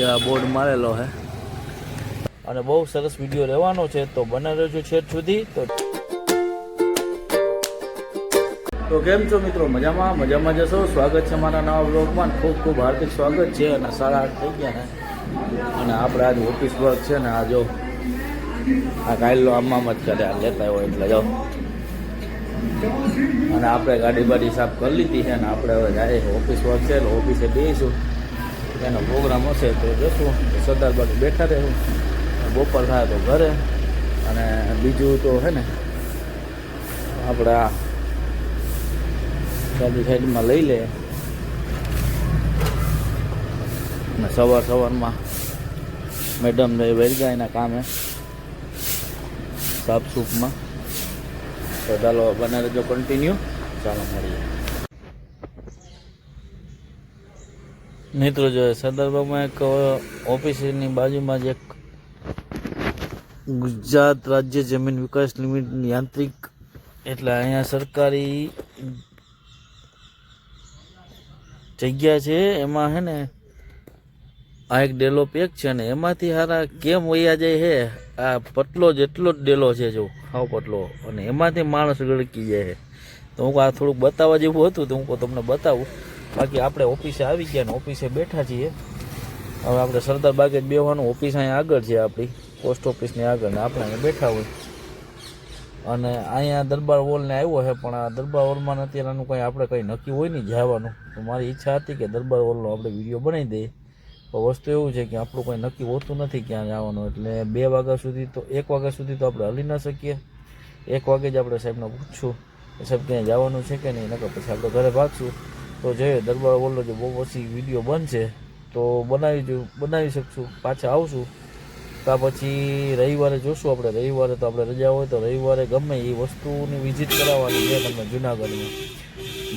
ત્યાં બોર્ડ મારેલો છે અને બહુ સરસ વીડિયો રહેવાનો છે તો બને રહેજો છેક સુધી. તો તો કેમ છો મિત્રો? મજામાં? મજામાં જશો સ્વાગત છે મારા નવા બ્લોગમાં ખૂબ ખૂબ હાર્દિક સ્વાગત છે અને સાડા આઠ થઈ ગયા ને અને આપણે આજ ઓફિસ વર્ક છે ને આ જો આ કાયલો આમાં જ કરે આ લેતા હોય એટલે જાઓ અને આપણે ગાડી બાડી સાફ કરી લીધી છે અને આપણે હવે જાય ઓફિસ વર્ક છે એટલે ઓફિસે બેસીશું એનો પ્રોગ્રામ હશે તો જશું. સરદાર બાજુ બેઠા રહેવું. બપોર થાય તો ઘરે. અને બીજું તો છે ને, આપણે આ ગાડી સાઈડમાં લઈ લે. અને સવાર સવારમાં મેડમ ગયા એના કામે સાફ સૂફમાં તો ચાલો બને રહેજો કન્ટિન્યુ ચાલો, મળીએ. મિત્રો જોઈએ સરદારબાગમાં એક ઓફિસની બાજુમાં જ એક ગુજરાત રાજ્ય જમીન વિકાસ લિમિટની યાંત્રિક એટલે અહીંયા સરકારી જગ્યા છે, એમાં હે ને આ એક ડેલો પેક છે ને એમાંથી હારા કેમ વયા જાય હે? આ પતલો જેટલો જ ડેલો છે, જો, હાવ પતલો અને એમાંથી માણસ ગળકી જાય છે તો હું આ થોડુંક બતાવવા જેવું હતું, તો હું તમને બતાવું. બાકી આપણે ઓફિસે આવી ગયા ને ઓફિસે બેઠા છીએ. હવે આપણે સરદાર બાગે જ બેવાનું ઓફિસ અહીંયા આગળ છે આપણી, પોસ્ટ ઓફિસની આગળ ને આપણે અહીંયા બેઠા હોય. અને અહીંયા દરબાર હોલને આવ્યો છે, પણ આ દરબાર હોલમાં અત્યારે આનું કંઈ આપણે કંઈ નક્કી હોય નહીં જવાનું. તો મારી ઈચ્છા હતી કે દરબાર હોલનો આપણે વીડિયો બનાવી દઈએ. વસ્તુ એવું છે કે આપણું કંઈ નક્કી હોતું નથી ક્યાં જવાનું, એટલે બે વાગ્યા સુધી તો, એક વાગ્યા સુધી તો આપણે હલી ન શકીએ. એક વાગે જ આપણે સાહેબને પૂછશું સાહેબ ક્યાંય જવાનું છે કે નહીં? નકર પછી આપણે ઘરે ભાગશું. તો જે દરબાર હોલનો જો બહુ પછી વીડિયો બનશે, તો બનાવી બનાવી શકશું, પાછા આવશું. કા પછી રવિવારે જોશું આપણે, રવિવારે તો આપણે રજા હોય તો રવિવારે ગમે એ વસ્તુની વિઝિટ કરાવવાની છે તમને જુનાગઢમાં.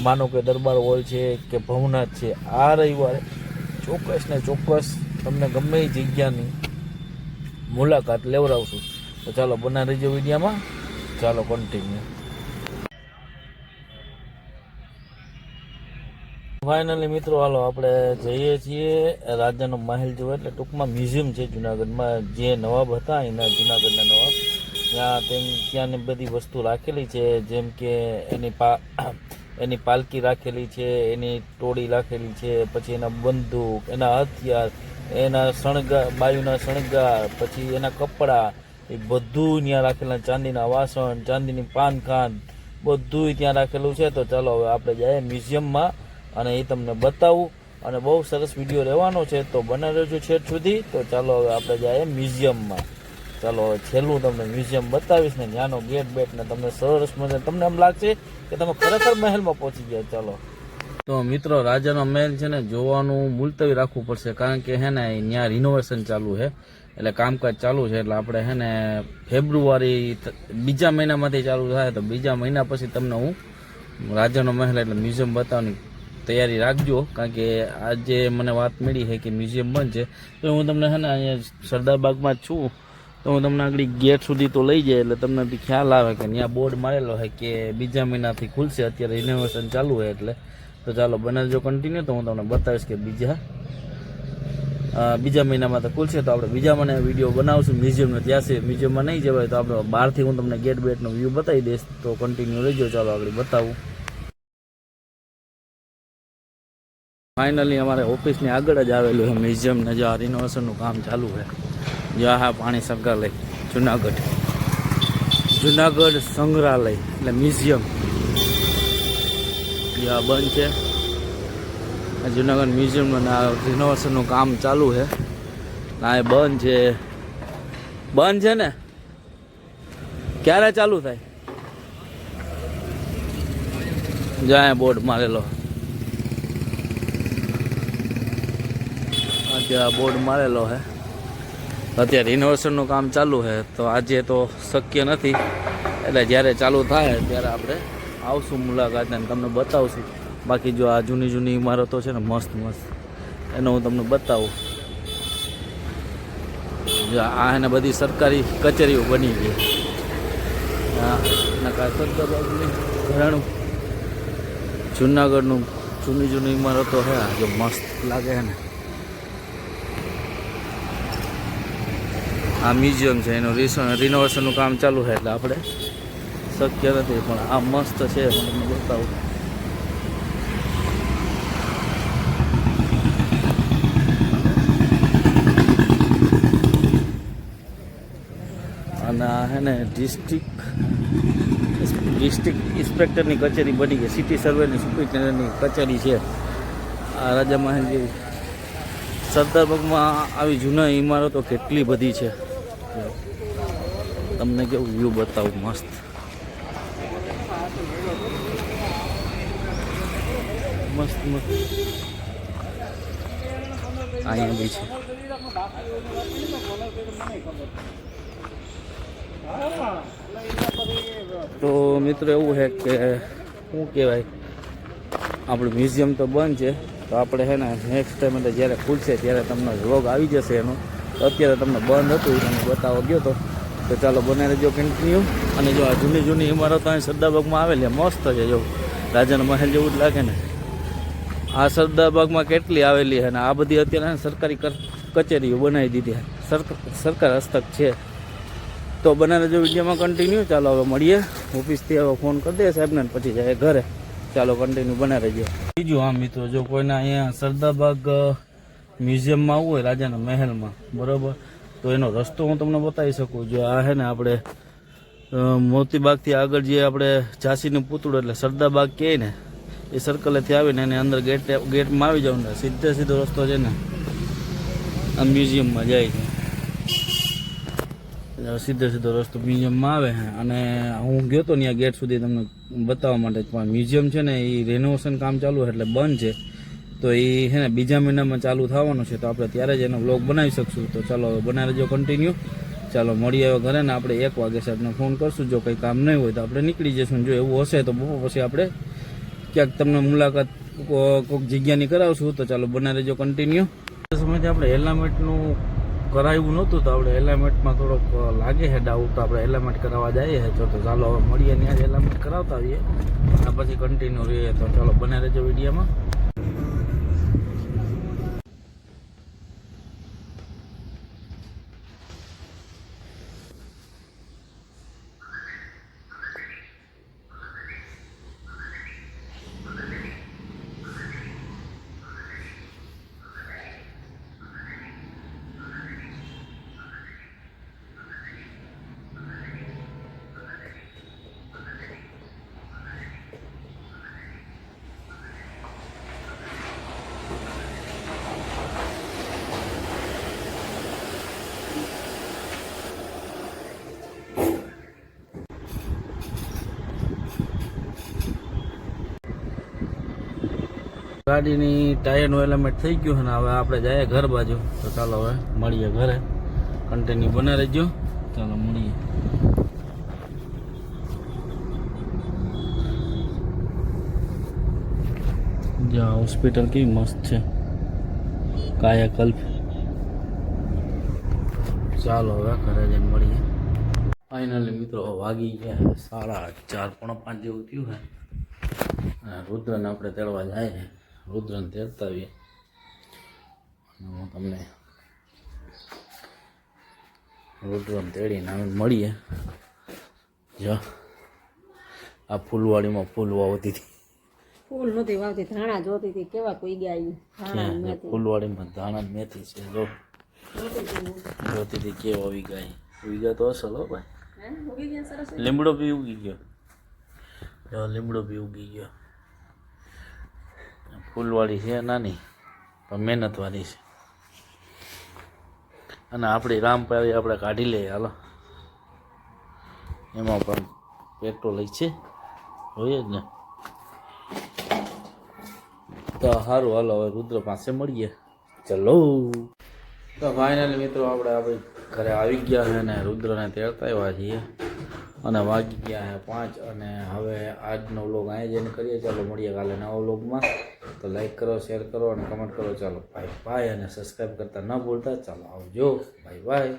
માનો કે દરબાર હોલ છે કે ભવનાથ છે, આ રવિવારે ચોક્કસ ને ચોક્કસ તમને ગમે એ જગ્યાની મુલાકાત લેવડાવશું. તો ચાલો બના રહીજો વિડીયામાં. ચાલો કન્ટિન્યુ ફાઇનલી મિત્રો, હાલો, આપણે જઈએ છીએ રાજાનો મહેલ જોવા. એટલે ટૂંકમાં મ્યુઝિયમ છે જુનાગઢમાં. જે નવાબ હતા, એના જુનાગઢના નવાબ. ત્યાં તેમ ત્યાંની બધી વસ્તુ રાખેલી છે, જેમ કે એની પા એની પાલકી રાખેલી છે, એની ટોળી રાખેલી છે, પછી એના બંદૂક, એના હથિયાર, એના શણગાર, બાયુના શણગાર, પછી એના કપડાં, એ બધું ત્યાં રાખેલા ચાંદીના વાસણ, ચાંદીની પાનખાન બધું ત્યાં રાખેલું છે. તો ચાલો, હવે આપણે જઈએ મ્યુઝિયમમાં. અને એ તમને બતાવું. અને બહુ સરસ વીડિયો રહેવાનો છે, તો બને રહેજો છેક સુધી. તો ચાલો હવે આપણે જઈએ મ્યુઝિયમમાં. ચાલો હવે છેલ્લું તમને મ્યુઝિયમ બતાવીશ ને ત્યાંનો ગેટ બેટ ને તમને સરસ મજા તમને એમ લાગશે કે તમે ખરેખર મહેલમાં પહોંચી ગયા. ચાલો. તો મિત્રો, રાજાનો મહેલ છે ને, જોવાનું મુલતવી રાખવું પડશે, કારણ કે હે ને ત્યાં રિનોવેશન ચાલુ છે. એટલે કામકાજ ચાલુ છે, એટલે આપણે હે ને ફેબ્રુઆરી બીજા મહિનામાંથી ચાલુ થાય, તો બીજા મહિના પછી તમને હું રાજાનો મહેલ એટલે મ્યુઝિયમ બતાવવાની તૈયારી રાખજો, કારણ કે આજે મને વાત મળી છે કે મ્યુઝિયમ બંધ છે. તો હું તમને છે ને અહીંયા સરદાર બાગમાં જ છું. તો હું તમને આગળ ગેટ સુધી તો લઈ જાય, એટલે તમને બી ખ્યાલ આવે કે ત્યાં બોર્ડ મારેલો છે કે બીજા મહિનાથી ખુલશે, અત્યારે રિનોવેશન ચાલુ હોય એટલે. તો ચાલો, બનાવજો કન્ટિન્યુ તો હું તમને બતાવીશ કે બીજા બીજા મહિનામાં તો ખુલશે. તો આપણે બીજા મને વીડિયો બનાવશું મ્યુઝિયમનો. ત્યાં છે મ્યુઝિયમમાં નહીં જવાય, તો આપણે બહારથી હું તમને ગેટ બેટનો વ્યૂ બતાવી દઈશ. તો કન્ટિન્યુ રહેજો, ચાલો આગળ બતાવું. ફાઇનલી અમારે ઓફિસની આગળ જ આવેલું છે મ્યુઝિયમ ને જો આ રિનોવેશનનું કામ ચાલુ છે. જો આ પાણી સંગ્રહાલય જુનાગઢ. જુનાગઢ સંગ્રહાલય એટલે મ્યુઝિયમ. જે આ બંધ છે. જુનાગઢ મ્યુઝિયમનું રિનોવેશનનું કામ ચાલુ છે. આ બંધ છે. બંધ છે ને? ક્યારે ચાલુ થાય? જ્યાં બોર્ડ મારેલો. અત્યારે બોર્ડ મારેલો છે અત્યારે રિનોવેશનનું કામ ચાલુ છે તો આજે તો શક્ય નથી. એટલે જ્યારે ચાલુ થાય ત્યારે આપણે આવશું મુલાકાત અને તમને બતાવશું. બાકી જો આ જૂની જૂની ઇમારતો છે ને, મસ્ત મસ્ત. એનો હું તમને બતાવું. જો આ એને બધી સરકારી કચેરીઓ બની ગઈ. હા ઘરાણું. જુનાગઢનું જૂની જૂની ઇમારતો આ જો મસ્ત લાગે છે ને. આ મ્યુઝિયમ છે, એનું રિનોવેશનનું કામ ચાલુ છે એટલે આપણે શક્ય નથી, પણ આ મસ્ત છે, તમને બતાવું. અને આ હે ને ડિસ્ટ્રિક્ટ ડિસ્ટ્રિક્ટ ઇન્સ્પેક્ટરની કચેરી બની ગઈ સિટી સર્વેની સુપ્રિન્ટેન્ડન્ટની કચેરી છે. આ રાજા જેવી સરદારબાગમાં આવી જૂના ઇમારતો કેટલી બધી છે. તમને કેવું વ્યૂ બતાવું, મસ્ત. મસ્ત મસ્ત. અહીંયા બી છે. તો મિત્રો એવું છે કે, શું કહેવાય, આપણું મ્યુઝિયમ તો બંધ છે, તો આપણે છે ને નેક્સ્ટ ટાઈમ એટલે જ્યારે ખુલશે ત્યારે તમને વ્લોગ આવી જશે એનો. અત્યારે તમને બંધ હતું એ બતાવો ગયો તો. તો ચાલો બને રહેજો કન્ટિન્યુ અને જો આ જૂની જૂની ઇમારતો અહીં સરદારબાગમાં આવેલી મસ્ત છે, જો. રાજાના મહેલ જેવું જ લાગે ને. આ સરદારબાગમાં કેટલી આવેલી છે અને આ બધી અત્યારે સરકારી કચેરીઓ બનાવી દીધી સરકાર હસ્તક છે. તો બનાવે જો વિડીયોમાં કન્ટિન્યુ ચાલો હવે મળીએ. ઓફિસથી હવે ફોન કરી દે સાહેબને પછી જાય ઘરે. ચાલો કન્ટિન્યુ બના રહેજો. બીજું હા મિત્રો, જો કોઈના અહીંયા સરદારબાગ મ્યુઝિયમમાં આવવું હોય રાજાના મહેલમાં, બરોબર? તો એનો રસ્તો હું તમને બતાવી શકું. જો આ છે ને આપણે મોતીબાગથી આગળ જે આપણે ઝાંસીનું પૂતળું એટલે સરદારબાગ કહે ને, એ સર્કલેથી આવીને એને અંદર ગેટ ગેટમાં આવી જાવ ને, સીધે સીધો રસ્તો છે ને, આ મ્યુઝિયમમાં જાય છે. સીધો સીધો રસ્તો મ્યુઝિયમમાં આવે અને હું ગયો તો ત્યાં ગેટ સુધી તમને બતાવવા માટે પણ મ્યુઝિયમ છે ને, એ રેનોવેશન કામ ચાલુ એટલે બંધ છે. તો એ હે ને બીજા મહિનામાં ચાલુ થવાનું છે, તો આપણે ત્યારે જ એનો બ્લોગ બનાવી શકશું. તો ચાલો બનાવી રહેજો કન્ટિન્યુ ચાલો મળીએ હવે ઘરે ને આપણે એક વાગે સાહેબને ફોન કરશું, જો કંઈ કામ નહીં હોય તો આપણે નીકળી જઈશું. જો એવું હશે તો બપોર પછી આપણે ક્યાંક તમને મુલાકાત કોઈક જગ્યાની કરાવશું. તો ચાલો બનાવી રહેજો કન્ટિન્યુ સમયથી આપણે હેલ્મેટનું કરાવ્યું નહોતું તો આપણે હેલ્મેટમાં થોડોક લાગે છે ડાઉટ તો આપણે હેલ્મેટ કરાવવા જઈએ છે તો ચાલો હવે મળીએ ત્યાં હેલ્મેટ કરાવતા આવીએ. અને પછી કન્ટિન્યુ રહીએ. તો ચાલો બનાવી રહેજો વિડીયોમાં ગાડીની ટાયરનું હેલ્મેટ થઈ ગયું અને હવે આપણે જઈએ ઘર બાજુ. તો ચાલો હવે મળીએ ઘરે. કન્ટેન્યુ બને રહેજો. ચાલો મળીએ. જ્યાં હોસ્પિટલ કેવી મસ્ત છે. કાયાકલ્પ ચાલો હવે ઘરે જઈને મળીએ. ફાઇનલી મિત્રો વાગી ગયા સાડા ચાર પોણા પાંચ જેવું થયું હે રુદ્રને આપણે તેડવા જાય રુદ્રને તેડતા આવીએ અને હું તમને રુદ્રને તેડીને અમે મળીએ. જો આ ફૂલવાડીમાં ફૂલ વાવતી હતી. ફૂલ નથી વાવતી ધાણા જોતી હતી કેવા કોઈ ગયા મેથી. ફૂલવાડીમાં ધાણા મેથી છે જો. જોતી હતી કેવા આવી ગયા ઉગી ગયા તો અસલ હો ભાઈ. લીમડો બી ઉગી ગયો. લીમડો બી ઉગી ગયો. ફૂલવાળી છે, નાની, પણ મહેનતવાળી છે. અને આપણી રામપાળી આપણે કાઢી લઈએ, હાલો. એમાં પણ પેટ્રોલ છે હોય જ ને. તો સારું હાલો, હવે રુદ્ર પાસે મળીએ. ચલો. તો ફાઇનલી મિત્રો, આપણે આપણે ઘરે આવી ગયા છે ને રુદ્રને તેડતા આવ્યા છીએ. અને વાગી ગયા છે પાંચ અને હવે આજનો વ્લોગ અહીંયા જઈને કરીએ. ચાલો મળીએ કાલે નવા વ્લોગમાં. તો લાઈક કરો શેર કરો અને કમેન્ટ કરો. ચાલો બાય બાય અને સબસ્ક્રાઈબ કરતા ન ભૂલતા. ચાલો આવજો. Bye bye